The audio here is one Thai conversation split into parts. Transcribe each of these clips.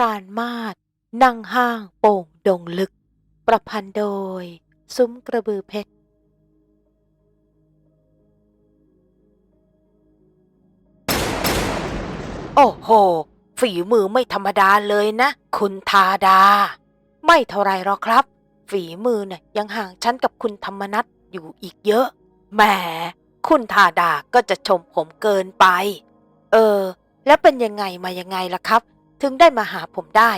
พรานมาศนั่งห้างโป่งดงลึก ประพันธ์โดย ซุ้มกระบือเพชร โอ้โห ฝีมือไม่ธรรมดาเลยนะ คุณทาดา ไม่เท่าไรหรอกครับ ฝีมือน่ะยังห่างฉันกับคุณธรรมนัทอยู่อีกเยอะ แหม คุณทาดาก็จะชมผมเกินไป เออ แล้วเป็นยังไงมายังไงล่ะครับ ถึงได้มาหาผมได้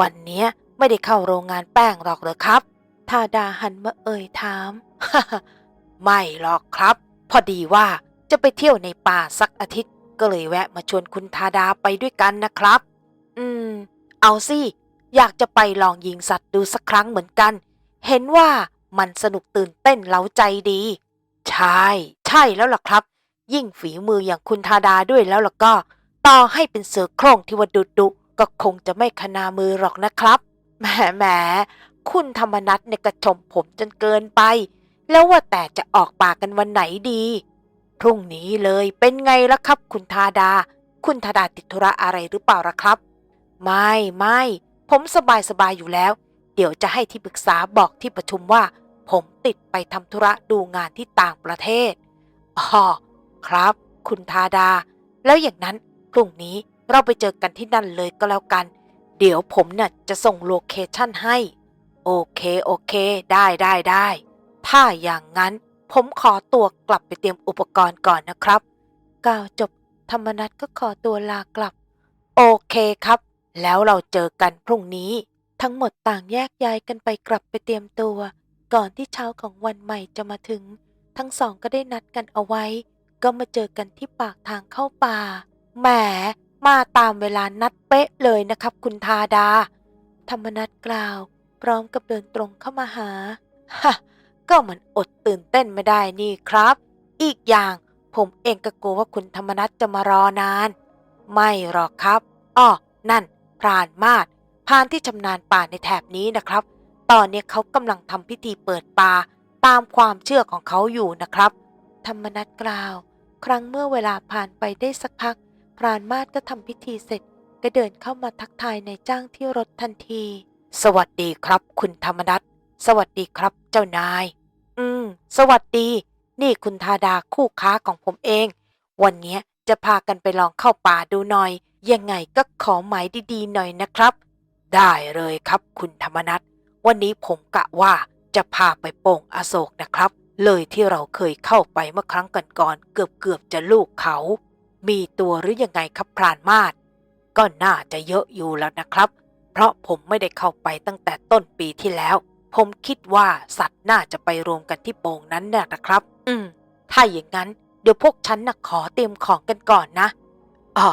วันเนี้ยไม่ได้เข้าโรงงานแป้งหรอกเหรอครับทาดาหันมาเอ่ยถาม ไม่หรอกครับ พอดีว่าจะไปเที่ยวในป่าสักอาทิตย์ ก็เลยแวะมาชวนคุณทาดาไปด้วยกันนะครับ อืม เอาสิอยากจะไปลองยิงสัตว์ดูสักครั้งเหมือนกัน เห็นว่ามันสนุกตื่นเต้นเล้าใจดี ใช่ ใช่แล้วล่ะครับ ยิ่งฝีมืออย่างคุณทาดาด้วยแล้วล่ะก็ ต่อให้เป็นเสือโคร่งที่ว่าดุดุ ก็คงจะไม่ขนามือหรอกนะครับแหมแหมคุณธรรมนัทเนี่ยกระชมผมจนเกินไป แล้วว่าแต่จะออกปากกันวันไหนดี พรุ่งนี้เลยเป็นไงล่ะครับ คุณทาดา คุณทาดาติดธุระอะไรหรือเปล่าล่ะครับ ไม่ไม่ผมสบายสบายอยู่แล้ว เดี๋ยวจะให้ที่ปรึกษาบอกที่ประชุมว่า ผมติดไปทำธุระดูงานที่ต่างประเทศอ๋อครับ คุณทาดา แล้วอย่างนั้นพรุ่งนี้ เราไปเจอกันที่นั่นเลยก็แล้วกัน เดี๋ยวผมน่ะจะส่งโลเคชั่นให้ โอเคโอเค ได้ได้ได้ ถ้าอย่างนั้นผมขอตัวกลับไปเตรียมอุปกรณ์ก่อนนะครับกล่าวจบธรรมนัทก็ขอตัวลากลับ โอเคครับ แล้วเราเจอกันพรุ่งนี้ ทั้งหมดต่างแยกย้ายกันไปกลับไปเตรียมตัว ก่อนที่เช้าของวันใหม่จะมาถึง ทั้งสองก็ได้นัดกันเอาไว้ ก็มาเจอกันที่ปากทางเข้าป่าแหม มาตามเวลานัดเป๊ะเลยนะครับ คุณทาดา ธรรมนัทกล่าว พร้อมกับเดินตรงเข้ามาหา ฮะ ก็เหมือนอดตื่นเต้นไม่ได้นี่ครับ อีกอย่างผมเองก็กลัวว่าคุณธรรมนัทจะมารอนาน ไม่หรอกครับอ้อนั่น พรานมาศพรานที่ชำนาญป่าในแถบนี้นะครับ ตอนนี้เขากำลังทำพิธีเปิดป่าตามความเชื่อของเขาอยู่นะครับ ธรรมนัทกล่าว ครั้งเมื่อเวลาผ่านไปได้สักพัก พรานมาศก็ทำพิธีเสร็จ ก็เดินเข้ามาทักทายในายจ้างที่รถทันที สวัสดีครับ คุณธรรมนัทสวัสดีครับ เจ้านาย อืม สวัสดี นี่คุณทาดาคู่ค้าของผมเอง วันนี้จะพากันไปลองเข้าป่าดูหน่อย ยังไงก็ขอหมายดีๆหน่อยนะครับ ได้เลยครับคุณธรรมนัทวันนี้ผมกะว่าจะพาไปโป่งอโศกนะครับ เลยที่เราเคยเข้าไปเมื่อครั้งก่อนๆเกือบๆจะลูกเขา มีตัวหรือยังไงครับพรานมาศก็น่าจะเยอะอยู่แล้วนะครับ เพราะผมไม่ได้เข้าไปตั้งแต่ต้นปีที่แล้ว ผมคิดว่าสัตว์น่าจะไปรวมกันที่โป่งนั้นน่ะนะครับ อืม ถ้าอย่างนั้นเดี๋ยวพวกฉันนะขอเตรียมของกันก่อนนะอ๋อ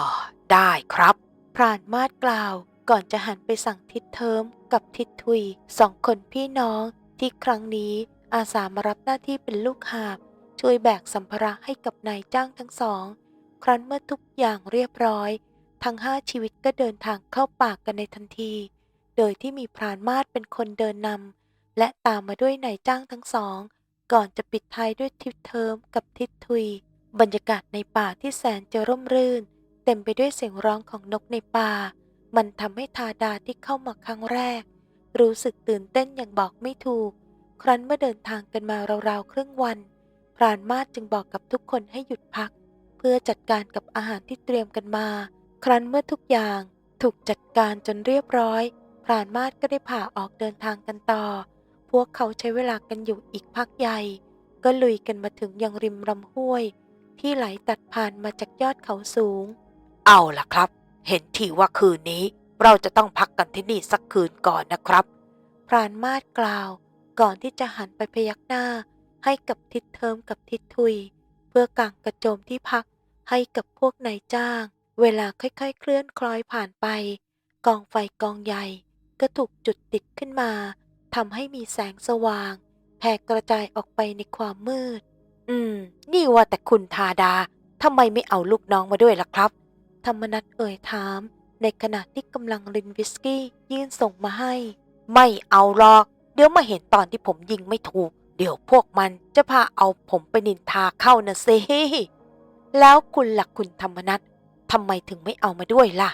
ได้ครับ พรานมาศกล่าว ก่อนจะหันไปสั่งทิดเทิมกับทิดทุยสองคนพี่น้องที่ครั้งนี้อาสามารับหน้าที่เป็นลูกหาบ ช่วยแบกสัมภาระให้กับนายจ้างทั้งสอง ครั้นเมื่อทุกอย่างเรียบร้อย ทั้งห้าชีวิตก็เดินทางเข้าป่ากันในทันที โดยที่มีพรานมาศเป็นคนเดินนำและตามมาด้วยนายจ้างทั้งสอง ก่อนจะปิดท้ายด้วยทิศเทิมกับทิศทุย บรรยากาศในป่าที่แสนจะร่มรื่น เต็มไปด้วยเสียงร้องของนกในป่า มันทำให้ทาดาที่เข้ามาครั้งแรก รู้สึกตื่นเต้นอย่างบอกไม่ถูก ครั้นเมื่อเดินทางกันมาราวๆครึ่งวัน พรานมาศจึงบอกกับทุกคนให้หยุดพัก พื่อจัดการกับอาหารที่เตรียมกันมา ครั้นเมื่อทุกอย่างถูกจัดการจนเรียบร้อยพรานมาศก็ได้ผ่าออกเดินทางกันต่อ พวกเขาใช้เวลากันอยู่อีกพักใหญ่ ก็ลุยกันมาถึงยังริมลำห้วย ที่ไหลตัดผ่านมาจากยอดเขาสูง เอาล่ะครับ เห็นทีว่าคืนนี้ เราจะต้องพักกันที่นี่สักคืนก่อนนะครับ พรานมาศกล่าว ก่อนที่จะหันไปพยักหน้า ให้กับทิศเทิมกับทิศทุย เพื่อกางกระโจมที่พัก ให้กับพวกนายจ้าง เวลาค่อยๆ เคลื่อนคล้อยผ่านไป กองไฟกองใหญ่ ก็ถูกจุดติดขึ้นมาทำให้มีแสงสว่างแผ่กระจายออกไปในความมืด อืม นี่ว่าแต่คุณทาดาทำไมไม่เอาลูกน้องมาด้วยล่ะครับ ธรรมนัทเอ่ยถาม ในขณะที่กำลังรินวิสกี้ยื่นส่งมาให้ ไม่เอาหรอก เดี๋ยวมาเห็นตอนที่ผมยิงไม่ถูก เดี๋ยวพวกมันจะพาเอาผมไปนินทาเข้านะสิ แล้วคุณหลักคุณธรรมนัททำไมถึงไม่เอามาด้วยล่ะ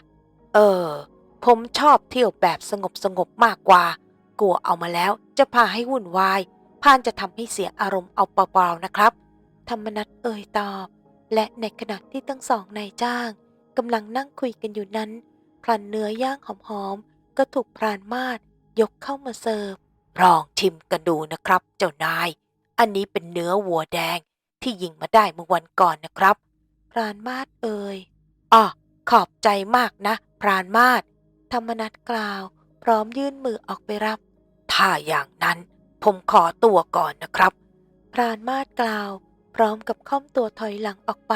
เออ ผมชอบเที่ยวแบบสงบสงบมากกว่า กลัวเอามาแล้วจะพาให้วุ่นวาย พานจะทำให้เสียอารมณ์เอาเปล่าๆนะครับ ธรรมนัตเอ่ยตอบ และในขณะที่ทั้งสองนายจ้างกำลังนั่งคุยกันอยู่นั้นพลันเนื้อย่างหอมๆก็ถูกพรานมาดยกเข้ามาเสิร์ฟลองชิมกันดูนะครับ เจ้านาย อันนี้เป็นเนื้อวัวแดงที่ยิงมาได้เมื่อวันก่อนนะครับ พรานมาดเอ่ยอ๋อขอบใจมากนะ พรานมาดธรรมนัตกล่าว พร้อมยื่นมือออกไปรับ ถ้าอย่างนั้น ผมขอตัวก่อนนะครับ พรานมาดกล่าว พร้อมกับค่อมตัวถอยหลังออกไป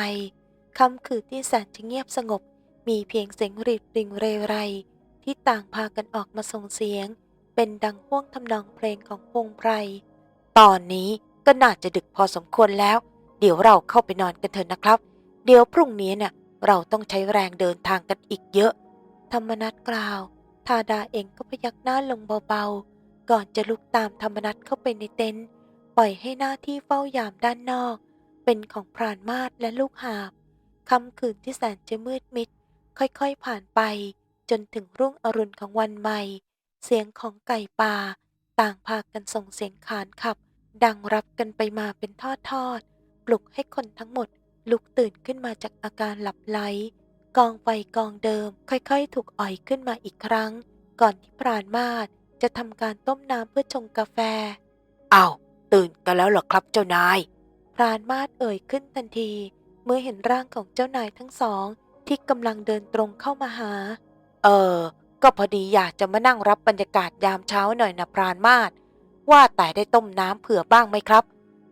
คำคือที่แสนจะเงียบสงบ มีเพียงเสียงรีดริงเรไร ที่ต่างพากันออกมาส่งเสียง เป็นดังห่วงทำนองเพลงของพงไพร ตอนนี้ก็น่าจะดึกพอสมควรแล้ว เดี๋ยวเราเข้าไปนอนกันเถอะนะครับ เดี๋ยวพรุ่งนี้เนี่ยเราต้องใช้แรงเดินทางกันอีกเยอะ ธรรมนัตกล่าว ทาดาเองก็พยักหน้าลงเบาๆ ก่อนจะลุกตามธรรมนัตเข้าไปในเต็นท์ปล่อยให้หน้าที่เฝ้ายามด้านนอก เป็นของพรานมาศและลูกหาบค่ำคืนที่แสนจะมืดมิด ค่อยๆผ่านไป จนถึงรุ่งอรุณของวันใหม่ เสียงของไก่ป่า ต่างพากันส่งเสียงขานขับ ดังรับกันไปมาเป็นทอดๆปลุกให้คนทั้งหมด ลุกตื่นขึ้นมาจากอาการหลับไหลกองไฟกองเดิม ค่อยๆ ถูกอ่อยขึ้นมาอีกครั้ง ก่อนที่ปราณมาศจะทำการต้มน้ำเพื่อชงกาแฟอ้าวตื่นกันแล้วเหรอครับเจ้านาย พรานมาศเอ่ยขึ้นทันที เมื่อเห็นร่างของเจ้านายทั้งสอง ที่กำลังเดินตรงเข้ามาหา เออ ก็พอดีอยากจะมานั่งรับบรรยากาศยามเช้าหน่อยนะพรานมาศว่าแต่ได้ต้มน้ำเผื่อบ้างไหมครับ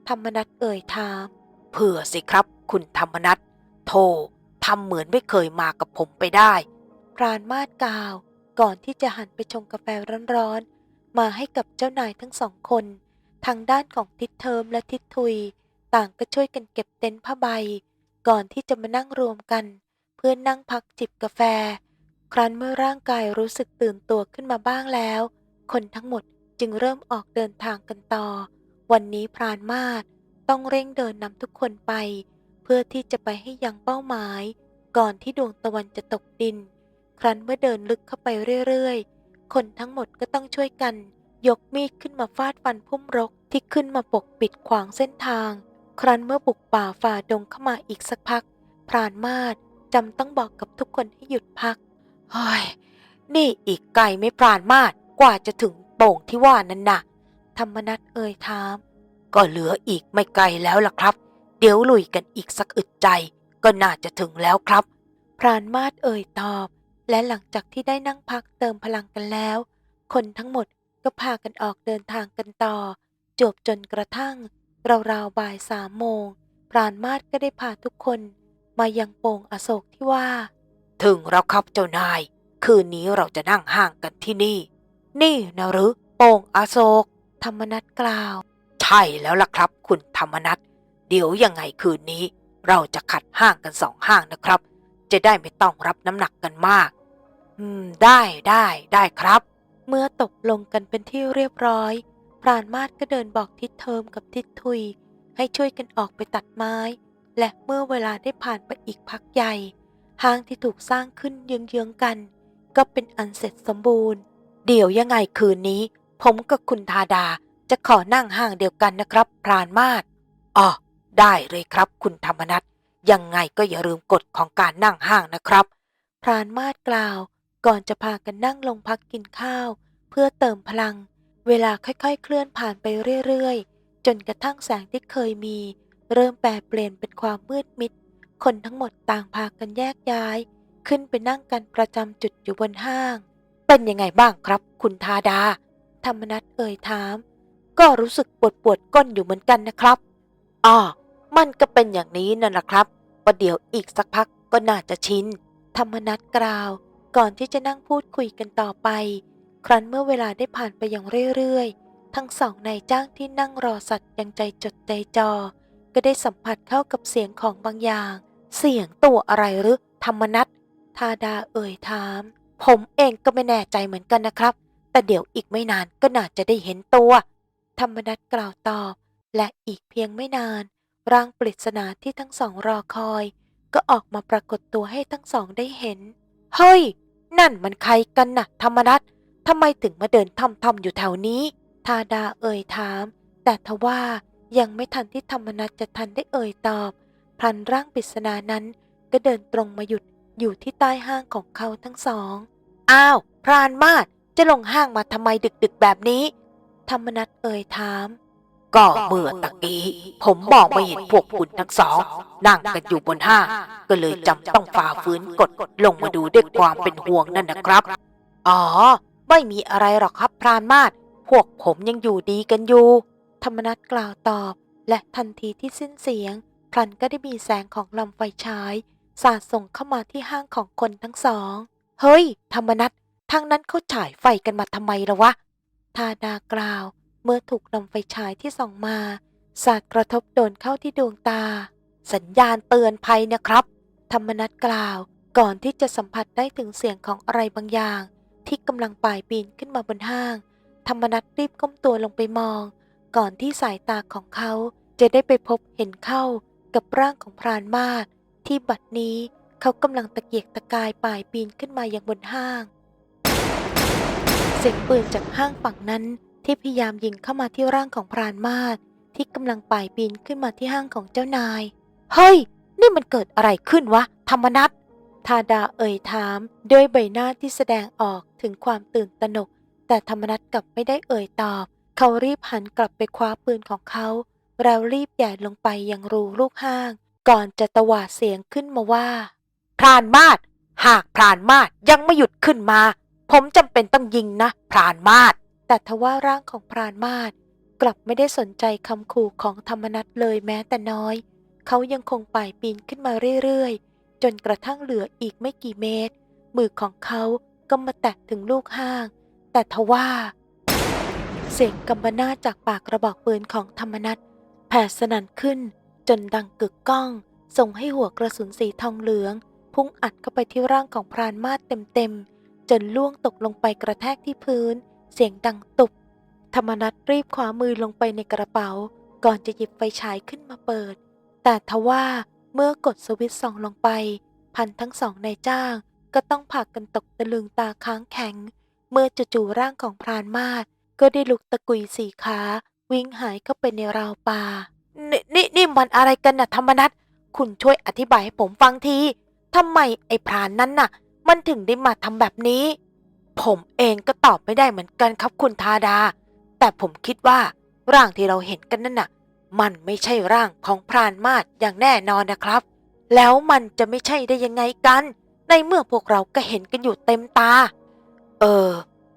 ธรรมนัตเอ่ยถาม เผื่อสิครับ คุณธรรมนัตโธ่ทำเหมือนไม่เคยมากับผมไปได้ พรานมาศกล่าวก่อนที่จะหันไปชงกาแฟร้อนๆ มาให้กับเจ้านายทั้งสองคน ทางด้านของทิดเทิมและทิดทุย ต่างก็ช่วยกันเก็บเต็นท์ผ้าใบ ก่อนที่จะมานั่งรวมกัน เพื่อนั่งพักจิบกาแฟ ครั้นเมื่อร่างกายรู้สึกตื่นตัวขึ้นมาบ้างแล้ว คนทั้งหมดจึงเริ่มออกเดินทางกันต่อ วันนี้พรานมาศต้องเร่งเดินนำทุกคนไป เพื่อที่จะไปให้ยังเป้าหมาย ก่อนที่ดวงตะวันจะตกดิน ครั้นเมื่อเดินลึกเข้าไปเรื่อยๆ คนทั้งหมดก็ต้องช่วยกัน ยกมีดขึ้นมาฟาดฟันพุ่มรกที่ขึ้นมาปกปิดขวางเส้นทาง ครั้นเมื่อบุกป่าฝ่าดงเข้ามาอีกสักพัก พรานมาศจำต้องบอกกับทุกคนให้หยุดพักเฮ้ยนี่อีกไกลไม่พรานมาศกว่าจะถึงโป่งที่ว่านั้นน่ะธรรมนัตเอ่ยถาม ก็เหลืออีกไม่ไกลแล้วล่ะครับ เดี๋ยวลุยกันอีกสักอึดใจ ก็น่าจะถึงแล้วครับ พรานมาศเอ่ยตอบ และหลังจากที่ได้นั่งพักเติมพลังกันแล้ว คนทั้งหมดก็พากันออกเดินทางกันต่อ จบจนกระทั่งราวๆบ่ายสามโมง พรานมาศก็ได้พาทุกคน มายังโป่งอโศกที่ว่า ถึงแล้วครับเจ้านาย คืนนี้เราจะนั่งห้างกันที่นี่ นี่นะหรือโป่งอโศกธรรมนัตกล่าว ใช่แล้วล่ะครับ คุณธรรมนัต เดี๋ยวยังไงคืนนี้ เราจะขัดห้างกันสองห้างนะครับ จะได้ไม่ต้องรับน้ำหนักกันมาก อืม ได้ได้ได้ครับ เมื่อตกลงกันเป็นที่เรียบร้อย พรานมาศก็เดินบอกทิศเทิมกับทิศทุย ให้ช่วยกันออกไปตัดไม้ และเมื่อเวลาได้ผ่านไปอีกพักใหญ่ ห้างที่ถูกสร้างขึ้นเยื้องๆกัน ก็เป็นอันเสร็จสมบูรณ์ เดี๋ยวยังไงคืนนี้ ผมกับคุณธาดาจะขอนั่งห้างเดียวกันนะครับ พรานมาศอ๋อ ได้เลยครับคุณธรรมนัทยังไงก็อย่าลืมกฎของการนั่งห้างนะครับ พรานมาศกล่าว ก่อนจะพากันนั่งลงพักกินข้าว เพื่อเติมพลัง เวลาค่อยๆ เคลื่อนผ่านไปเรื่อยๆ จนกระทั่งแสงที่เคยมี เริ่มแปรเปลี่ยนเป็นความมืดมิด คนทั้งหมดต่างพากันแยกย้าย ขึ้นไปนั่งกันประจำจุดอยู่บนห้าง เป็นยังไงบ้างครับ คุณธาดา ธรรมนัตเอ่ยถาม ก็รู้สึกปวดปวดก้นอยู่เหมือนกันนะครับอ๋อ มันก็เป็นอย่างนี้นั่นแหละครับประเดี๋ยวอีกสักพักก็น่าจะชิน ธรรมนัตกล่าว ก่อนที่จะนั่งพูดคุยกันต่อไป ครั้นเมื่อเวลาได้ผ่านไปอย่างเรื่อยๆ ทั้งสองนายจ้างที่นั่งรอสัตว์ยังใจจดใจจอ ก็ได้สัมผัสเข้ากับเสียงของบางอย่าง เสียงตัวอะไรหรือธรรมนัตทาดาเอ่ยถาม ผมเองก็ไม่แน่ใจเหมือนกันนะครับ แต่เดี๋ยวอีกไม่นานก็น่าจะได้เห็นตัว ธรรมนัตกล่าวตอบ และอีกเพียงไม่นาน ร่างปริศนาที่ทั้งสองรอคอย ก็ออกมาปรากฏตัวให้ทั้งสองได้เห็น เฮ้ย นั่นมันใครกันน่ะ ธรรมนัททำไมถึงมาเดินทำทำอยู่แถวนี้ ทาดาเอ่ยถาม แต่ทว่ายังไม่ทันที่ธรรมนัทจะทันได้เอ่ยตอบ พลันร่างปริศนานั้นก็เดินตรงมาหยุดอยู่ที่ใต้ห้างของเขาทั้งสอง อ้าว พรานมาศจะลงห้างมาทำไมดึกๆแบบนี้ ธรรมนัทเอ่ยถาม ก็เมื่อตะกี้ ผมมองไม่เห็นพวกคุณทั้งสอง นั่งกันอยู่บนห้างก็เลยจำต้องฝ่าฝืนกฎลงมาดูด้วยความเป็นห่วงนั่นนะครับ อ๋อ ไม่มีอะไรหรอกครับพรานมาศพวกผมยังอยู่ดีกันอยู่ ธรรมนัทกล่าวตอบ และทันทีที่สิ้นเสียง พลันก็ได้มีแสงของลำไฟฉายสาดส่งเข้ามาที่ห้างของคนทั้งสอง เฮ้ย ธรรมนัททางนั้นเขาฉายไฟกันมาทำไมละวะ ทาดากล่าว เมื่อถูกลำไฟฉายที่ส่องมาสาดกระทบโดนเข้าที่ดวงตา สัญญาณเตือนภัยนะครับ ธรรมนัทกล่าว ก่อนที่จะสัมผัสได้ถึงเสียงของอะไรบางอย่าง ที่กำลังป่ายปีนขึ้นมาบนห้าง ธรรมนัทรีบก้มตัวลงไปมอง ก่อนที่สายตาของเขาจะได้ไปพบเห็นเข้ากับร่างของพรานมาศที่บัดนี้เขากำลังตะเกียกตะกายป่ายปีนขึ้นมาอย่างบนห้าง เสียงปืนจากห้างฝั่งนั้น ที่พยายามยิงเข้ามาที่ร่างของพรานมาศที่กำลังป่ายปีนขึ้นมาที่ห้างของเจ้านาย เฮ้ย นี่มันเกิดอะไรขึ้นวะ ธรรมนัททาดาเอ่ยถามด้วยใบหน้าที่แสดงออกถึงความตื่นตระหนก แต่ธรรมนัทกลับไม่ได้เอ่ยตอบ เขารีบหันกลับไปคว้าปืนของเขาแล้วรีบแย่ลงไปยังรูลูกห้าง ก่อนจะตวาดเสียงขึ้นมาว่า พรานมาศหากพรานมาศยังไม่หยุดขึ้นมา ผมจำเป็นต้องยิงนะ พรานมาศ แต่ทว่าร่างของพรานมาศกลับไม่ได้สนใจคำขู่ของธรรมนัทเลยแม้แต่น้อย เขายังคงป่ายปีนขึ้นมาเรื่อยๆ จนกระทั่งเหลืออีกไม่กี่เมตร มือของเขาก็มาแตะถึงลูกห้าง แต่ทว่า เสียงกำบนาจากปากกระบอกปืนของธรรมนัทแผ่สนั่นขึ้น จนดังกึกก้อง ส่งให้หัวกระสุนสีทองเหลือง พุ่งอัดเข้าไปที่ร่างของพรานมาศเต็มๆจนล่วงตกลงไปกระแทกที่พื้น เสียงดังตุบ ธรรมนัทรีบคว้ามือลงไปในกระเป๋า ก่อนจะหยิบไฟฉายขึ้นมาเปิด แต่ทว่าเมื่อกดสวิตช์ส่องลงไป พันทั้งสองนายจ้าง ก็ต้องผลักกันตกตะลึงตาค้างแข็ง เมื่อจู่ๆร่างของพรานมาศก็ได้ลุกตะกุยสี่ขาวิ่งหายเข้าไปในราวป่า นี่นี่นี่มันอะไรกันน่ะธรรมนัทคุณช่วยอธิบายให้ผมฟังทีทำไมไอ้พรานนั้นน่ะ มันถึงได้มาทำแบบนี้ ผมเองก็ตอบไม่ได้เหมือนกันครับคุณธาดา แต่ผมคิดว่าร่างที่เราเห็นกันนั่นน่ะ มันไม่ใช่ร่างของพรานมาศอย่างแน่นอนนะครับ แล้วมันจะไม่ใช่ได้ยังไงกัน ในเมื่อพวกเราก็เห็นกันอยู่เต็มตา เออ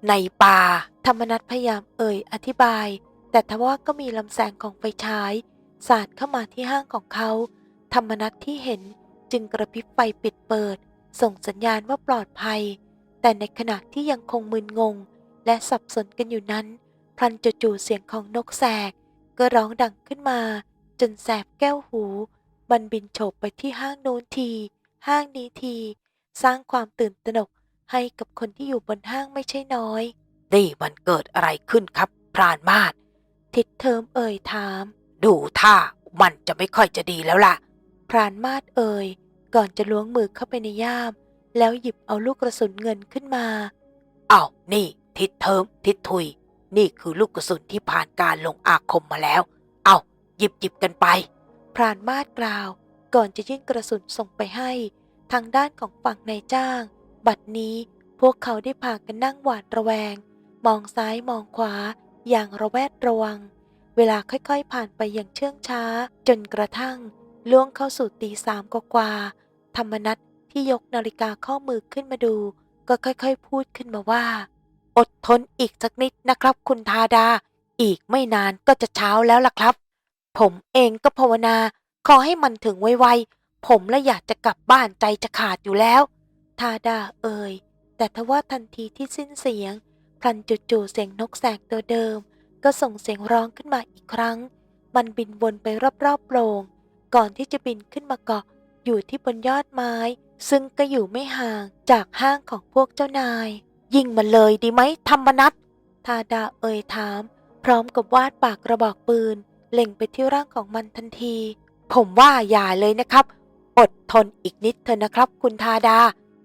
ในป่าธรรมนัทพยายามเอ่ยอธิบาย แต่ทว่าก็มีลำแสงของไฟฉาย สาดเข้ามาที่ห้างของเขา ธรรมนัทที่เห็นจึงกระพริบไฟปิดเปิด ส่งสัญญาณว่าปลอดภัย แต่ในขณะที่ยังคงมึนงง และสับสนกันอยู่นั้น พลันจู่ๆเสียงของนกแสก ก็ร้องดังขึ้นมา จนแสบแก้วหู มันบินโฉบไปที่ห้างโน้นที ห้างนี้ที สร้างความตื่นตระหนกให้กับคนที่อยู่บนห้างไม่ใช่น้อย นี่มันเกิดอะไรขึ้นครับพรานมาศทิดเทิมเอ่ยถาม ดูท่ามันจะไม่ค่อยจะดีแล้วล่ะ พรานมาศเอ่ย ก่อนจะล้วงมือเข้าไปในย่าม แล้วหยิบเอาลูกกระสุนเงินขึ้นมาเอาวนี่ ทิดเทิมทิดทุย นี่คือลูกกระสุนที่ผ่านการลงอาคมมาแล้ว เอาหยิบหยิบกันไป พรานมาศกล่าว ก่อนจะยื่นกระสุนส่งไปให้ ทางด้านของฝั่งนายจ้าง บัดนี้พวกเขาได้พากันนั่งหวาดระแวง มองซ้ายมองขวา อย่างระแวดระวัง เวลาค่อยๆผ่านไปอย่างเชื่องช้า จนกระทั่งล่วงเข้าสู่ตีสามกว่าธรรมนัท ที่ยกนาฬิกาข้อมือขึ้นมาดู ก็ค่อยๆ พูดขึ้นมาว่า อดทนอีกสักนิดนะครับ คุณธาดา อีกไม่นานก็จะเช้าแล้วล่ะครับ ผมเองก็ภาวนา ขอให้มันถึงไวๆ ผมและอยากจะกลับบ้านใจจะขาดอยู่แล้ว ทาดาเอ่ย แต่ทว่าทันทีที่สิ้นเสียงพลันจู่ๆเสียงนกแสกตัวเดิม ก็ส่งเสียงร้องขึ้นมาอีกครั้ง มันบินวนไปรอบๆโปร่งก่อนที่จะบินขึ้นมาเกาะอยู่ที่บนยอดไม้ ซึ่งก็อยู่ไม่ห่างจากห้างของพวกเจ้านาย ยิงมันเลยดีไหมธรรมนัททาดาเอ่ยถาม พร้อมกับวาดปากกระบอกปืน เล็งไปที่ร่างของมันทันที ผมว่าอย่าเลยนะครับ อดทนอีกนิดเถอะนะครับ คุณทาดา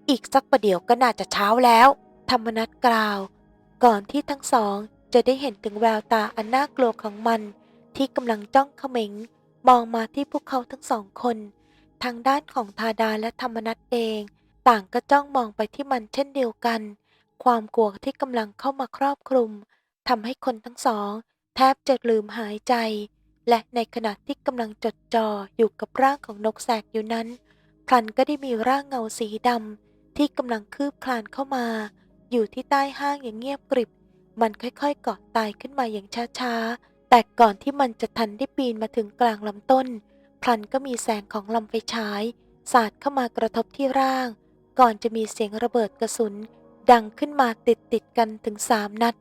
อีกสักประเดี๋ยวก็น่าจะเช้าแล้ว ธรรมนัตกล่าว ก่อนที่ทั้งสองจะได้เห็นถึงแววตาอันน่ากลัวของมัน ที่กำลังจ้องเขม็ง มองมาที่พวกเขาทั้งสองคน ทางด้านของทาดาและธรรมนัตเอง ต่างก็จ้องมองไปที่มันเช่นเดียวกัน ความกลัวที่กำลังเข้ามาครอบคลุมทำให้คนทั้งสอง แทบจะลืมหายใจ และในขณะที่กำลังจดจ่ออยู่กับร่างของนกแสกอยู่นั้น พลันก็ได้มีร่างเงาสีดำที่กำลังคืบคลานเข้ามา อยู่ที่ใต้ห้างอย่างเงียบกริบ มันค่อยๆเกาะตายขึ้นมาอย่างช้าๆแต่ก่อนที่มันจะทันได้ปีนมาถึงกลางลำต้น พลันก็มีแสงของลำไฟฉายสาดเข้ามากระทบที่ร่าง ก่อนจะมีเสียงระเบิดกระสุน ดังขึ้นมาติดติดกันถึงสามนัด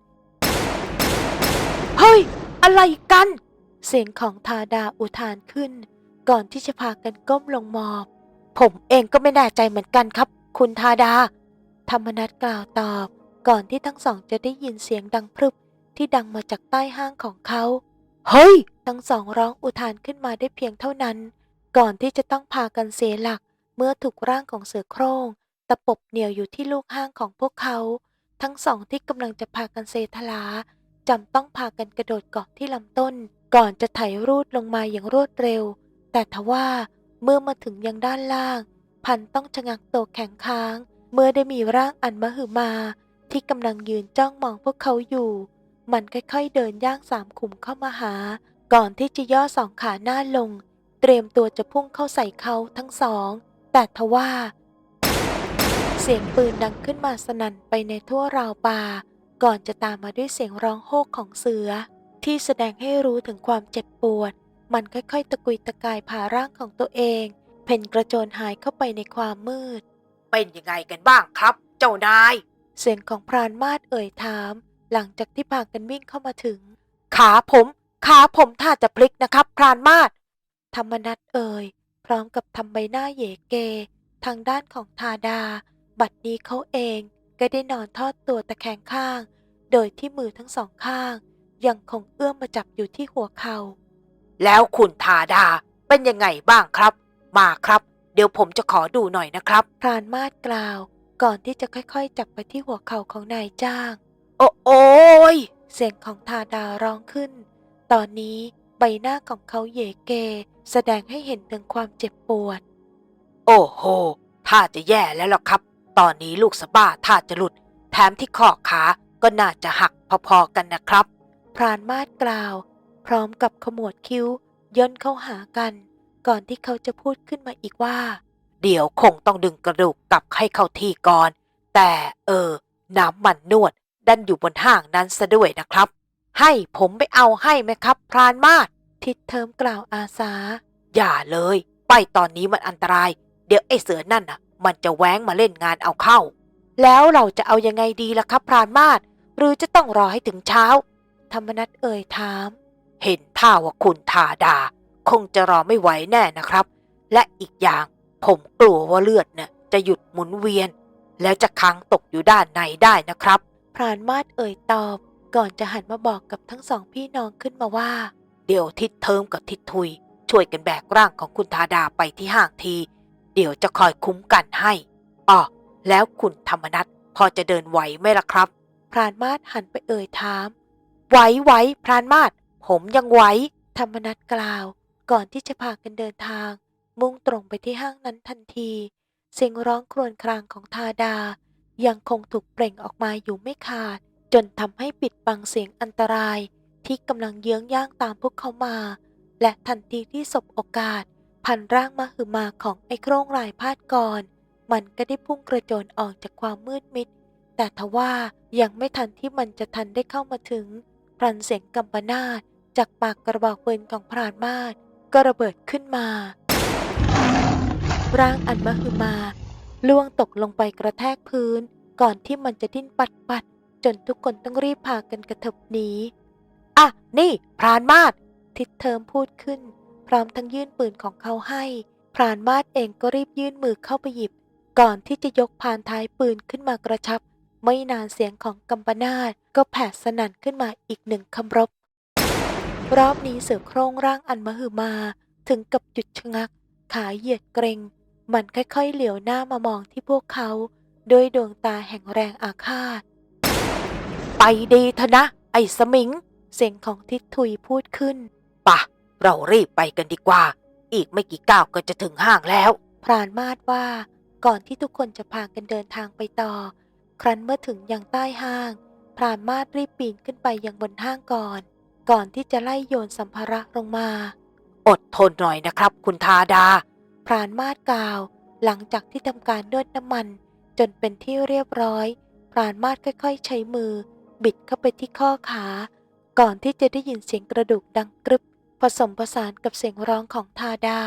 เฮ้ย อะไรกัน เสียงของทาดาอุทานขึ้น ก่อนที่จะพากันก้มลงมอบ ผมเองก็ไม่แน่ใจเหมือนกันครับ คุณทาดา ธรรมนัตกล่าวตอบ ก่อนที่ทั้งสองจะได้ยินเสียงดังพรึบที่ดังมาจากใต้ห้างของเขา เฮ้ย ทั้งสองร้องอุทานขึ้นมาได้เพียงเท่านั้น ก่อนที่จะต้องพากันเสียหลัก เมื่อถูกร่างของเสือโคร่งตะปบเหนียวอยู่ที่ลูกห้างของพวกเขา ทั้งสองที่กำลังจะพากันเซทลาจำต้องพากันกระโดดเกาะที่ลำต้น ก่อนจะไถรูดลงมาอย่างรวดเร็ว แต่ทว่าเมื่อมาถึงยังด้านล่าง พันต้องชะงักตัวแข็งค้าง เมื่อได้มีร่างอันมหึมา ที่กำลังยืนจ้องมองพวกเขาอยู่ มันค่อยๆเดินย่างสามขุมเข้ามาหา ก่อนที่จะย่อสองขาหน้าลง เตรียมตัวจะพุ่งเข้าใส่เขาทั้งสอง แต่ทว่า เสียงปืนดังขึ้นมาสนั่นไปในทั่วราวป่า ก่อนจะตามมาด้วยเสียงร้องโฮกของเสือ ที่แสดงให้รู้ถึงความเจ็บปวด มันค่อยๆ ตะกุยตะกายผ่าร่างของตัวเอง เพ่นกระโจนหายเข้าไปในความมืด เป็นยังไงกันบ้างครับ เจ้านาย เสียงของพรานมาศเอ่ยถาม หลังจากที่พากันวิ่งเข้ามาถึง ขาผม ขาผมถ้าจะพลิกนะครับ พรานมาศธรรมนัตเอ่ย พร้อมกับทำใบหน้าเยเก ทางด้านของทาดา บัดนี้เขาเองก็ได้นอนทอดตัวตะแคงข้าง โดยที่มือทั้งสองข้าง ยังคงเอื้อมมาจับอยู่ที่หัวเขา่าแล้วคุณทาดาเป็นยังไงบ้างครับ มาครับ เดี๋ยวผมจะขอดูหน่อยนะครับ พรานมาศกล่าว ก่อนที่จะค่อยๆ จับไปที่หัวเข่าของนายจ้าง โอ้โอ้ยเสียงของทาดาร้องขึ้น ตอนนี้ใบหน้าของเขาเหยเก แสดงให้เห็นถึงความเจ็บปวด โอ้โหถ้าจะแย่แล้วล่ะครับ ตอนนี้ลูกสะบ้าถ้าจะหลุด แถมที่ข้อขาก็น่าจะหักพอๆกันนะครับ พรานมาศกล่าว พร้อมกับขมวดคิ้ว ย่นเข้าหากัน ก่อนที่เขาจะพูดขึ้นมาอีกว่า เดี๋ยวคงต้องดึงกระดูกกลับให้เข้าที่ก่อน แต่เออ น้ำมันนวด ดันอยู่บนห้างนั้นซะด้วยนะครับ ให้ผมไปเอาให้ไหมครับ พรานมาศทิดเทิมกล่าวอาสา อย่าเลย ไปตอนนี้มันอันตราย เดี๋ยวไอ้เสือนั่นน่ะ มันจะแหว้งมาเล่นงานเอาเข้า แล้วเราจะเอายังไงดีล่ะครับ พรานมาศหรือจะต้องรอให้ถึงเช้า ธรรมนัตเอ่ยถาม เห็นท่าว่าคุณทาดา คงจะรอไม่ไหวแน่นะครับ และอีกอย่างผมกลัวว่าเลือดเนี่ยจะหยุดหมุนเวียน แล้วจะค้างตกอยู่ด้านในได้นะครับ พรานมาศเอ่ยตอบ ก่อนจะหันมาบอกกับทั้งสองพี่น้องขึ้นมาว่า เดี๋ยวทิดเทิมกับทิดทุย ช่วยกันแบกร่างของคุณทาดาไปที่ห้างที เดี๋ยวจะคอยคุ้มกันให้อ๋อแล้วคุณธรรมนัทพอจะเดินไหวไหมล่ะครับ พรานมาศหันไปเอ่ยถาม ไหวไหวพรานมาศผมยังไหวธรรมนัตกล่าว ก่อนที่จะพากันเดินทาง มุ่งตรงไปที่ห้างนั้นทันที เสียงร้องครวญครางของทาดา ยังคงถูกเปล่งออกมาอยู่ไม่ขาด จนทำให้ปิดบังเสียงอันตรายที่กำลังเยื้องย่างตามพวกเขามา และทันทีที่สบโอกาส พันร่างมาหือมาของไอ้โครงลายพาดก่อนมันก็ได้พุ่งกระโจนออกจากความมืดมิด แต่ทว่ายังไม่ทันที่มันจะทันได้เข้ามาถึงพลันเสียงกำปนาตจากปากกระบอกปืนของพรานมาศก็ระเบิดขึ้นมา ร่างอันมหึมา ล่วงตกลงไปกระแทกพื้น ก่อนที่มันจะดิ้นปัดปัดๆจนทุกคนต้องรีบพากันกระเถิบหนีอะนี่ พรานมาศทิดเทิมพูดขึ้น พร้อมทั้งยื่นปืนของเขาให้ พรานมาศเองก็รีบยื่นมือเข้าไปหยิบ ก่อนที่จะยกพานท้ายปืนขึ้นมากระชับ ไม่นานเสียงของกัมปนาตก็แผดสนั่นขึ้นมาอีกหนึ่งคำรบ รอบนี้เสือโครงร่างอันมหึมา ถึงกับหยุดชะงัก ขาเหยียดเกรง มันค่อยๆเหลียวหน้ามามองที่พวกเขาด้วยดวงตาแห่งแรงอาฆาต ไปดีเถอะนะ ไอ้สมิง เสียงของทิศทุยพูดขึ้นปะ เรารีบไปกันดีกว่า อีกไม่กี่ก้าวก็จะถึงห้างแล้ว พรานมาดว่า ก่อนที่ทุกคนจะพากันเดินทางไปต่อ ครั้นเมื่อถึงยังใต้ห้าง พรานมาดรีบปีนขึ้นไปยังบนห้างก่อน ก่อนที่จะไล่โยนสัมภาระลงมา อดทนหน่อยนะครับ คุณทาดาพรานมาดกล่าว หลังจากที่ทำการนวดน้ำมัน จนเป็นที่เรียบร้อย พรานมาดค่อยๆ ใช้มือ บิดเข้าไปที่ข้อขา ก่อนที่จะได้ยินเสียงกระดูกดังกรึบ ผสมผสานกับเสียงร้องของทาดา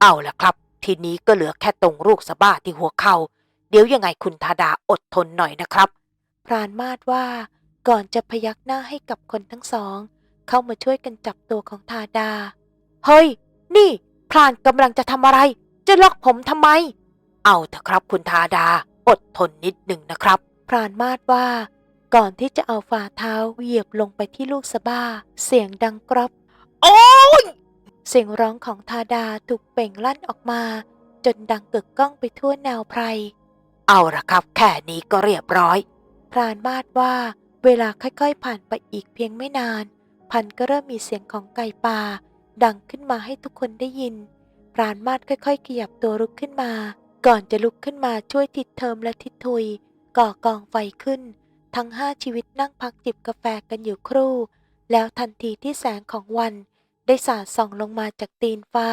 เอาละครับ ทีนี้ก็เหลือแค่ตรงลูกสะบ้าที่หัวเขา่าเดี๋ยวยังไงคุณทาดาอดทนหน่อยนะครับ พรานมาดว่า ก่อนจะพยักหน้าให้กับคนทั้งสอง เข้ามาช่วยกันจับตัวของทาดา เฮ้ย นี่ พรานกำลังจะทำอะไร จะล็อกผมทำไม เอาเถอะครับคุณทาดา อดทนนิดหนึ่งนะครับ พรานมาดว่า ก่อนที่จะเอาฝ่าเท้าเหยียบลงไปที่ลูกสะบ้า เสียงดังกรอบ โอ้ยเสียงร้องของทาดาถูกเปล่งลั่นออกมา จนดังกึกก้องไปทั่วแนวไพร เอาละครับ แค่นี้ก็เรียบร้อย พรานมาดว่า เวลาค่อยๆผ่านไปอีกเพียงไม่นาน พันก็เริ่มมีเสียงของไก่ป่า ดังขึ้นมาให้ทุกคนได้ยินพรานมาดค่อยๆ ขยับตัวลุกขึ้นมา ก่อนจะลุกขึ้นมาช่วยทิดเทิมและทิดทุย ก่อกองไฟขึ้น ทั้งห้าชีวิตนั่งพักจิบกาแฟกันอยู่ครู่ แล้วทันทีที่แสงของวัน ได้สาดส่องลงมาจากตีนฟ้า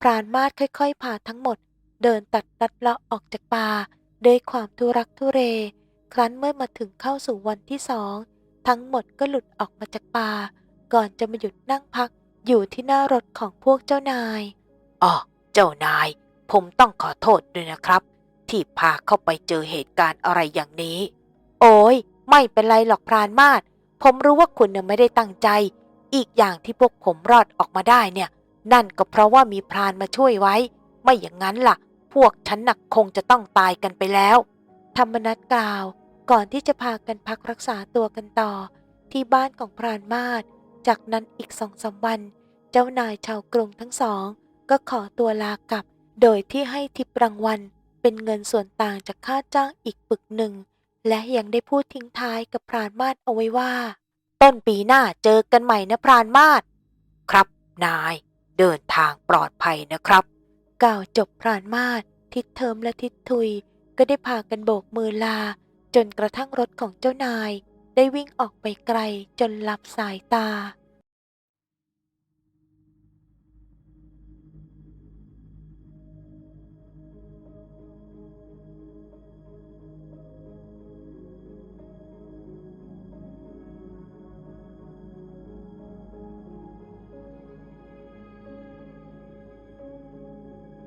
พรานมาดค่อยๆ พาทั้งหมด เดินตัดลัดเลาะออกจากป่าด้วยความทุรักทุเร ครั้นเมื่อมาถึงเข้าสู่วันที่สอง ทั้งหมดก็หลุดออกมาจากป่า ก่อนจะมาหยุดนั่งพัก อยู่ที่หน้ารถของพวกเจ้านายอ๋อเจ้านาย ผมต้องขอโทษด้วยนะครับ ที่พาเข้าไปเจอเหตุการณ์อะไรอย่างนี้ โอ้ยไม่เป็นไรหรอกพรานมาดผมรู้ว่าคุณน่ะไม่ได้ตั้งใจ อีกอย่างที่พวกผมรอดออกมาได้เนี่ย นั่นก็เพราะว่ามีพรานมาช่วยไว้ ไม่อย่างนั้นล่ะ พวกฉันหนักคงจะต้องตายกันไปแล้ว ธรรมนัตกล่าว ก่อนที่จะพากันพักรักษาตัวกันต่อ ที่บ้านของพรานมาศ จากนั้นอีกสองสามวัน เจ้านายชาวกรุงทั้งสอง ก็ขอตัวลากลับ โดยที่ให้ทิปรางวัลเป็นเงินส่วนต่างจากค่าจ้างอีกปึกหนึ่ง และยังได้พูดทิ้งท้ายกับพรานมาศเอาไว้ว่า ต้นปีหน้าเจอกันใหม่นะพรานมาศครับนาย เดินทางปลอดภัยนะครับ กล่าวจบพรานมาศทิดเทิมและทิดทุย ก็ได้พากันโบกมือลา จนกระทั่งรถของเจ้านาย ได้วิ่งออกไปไกลจนลับสายตา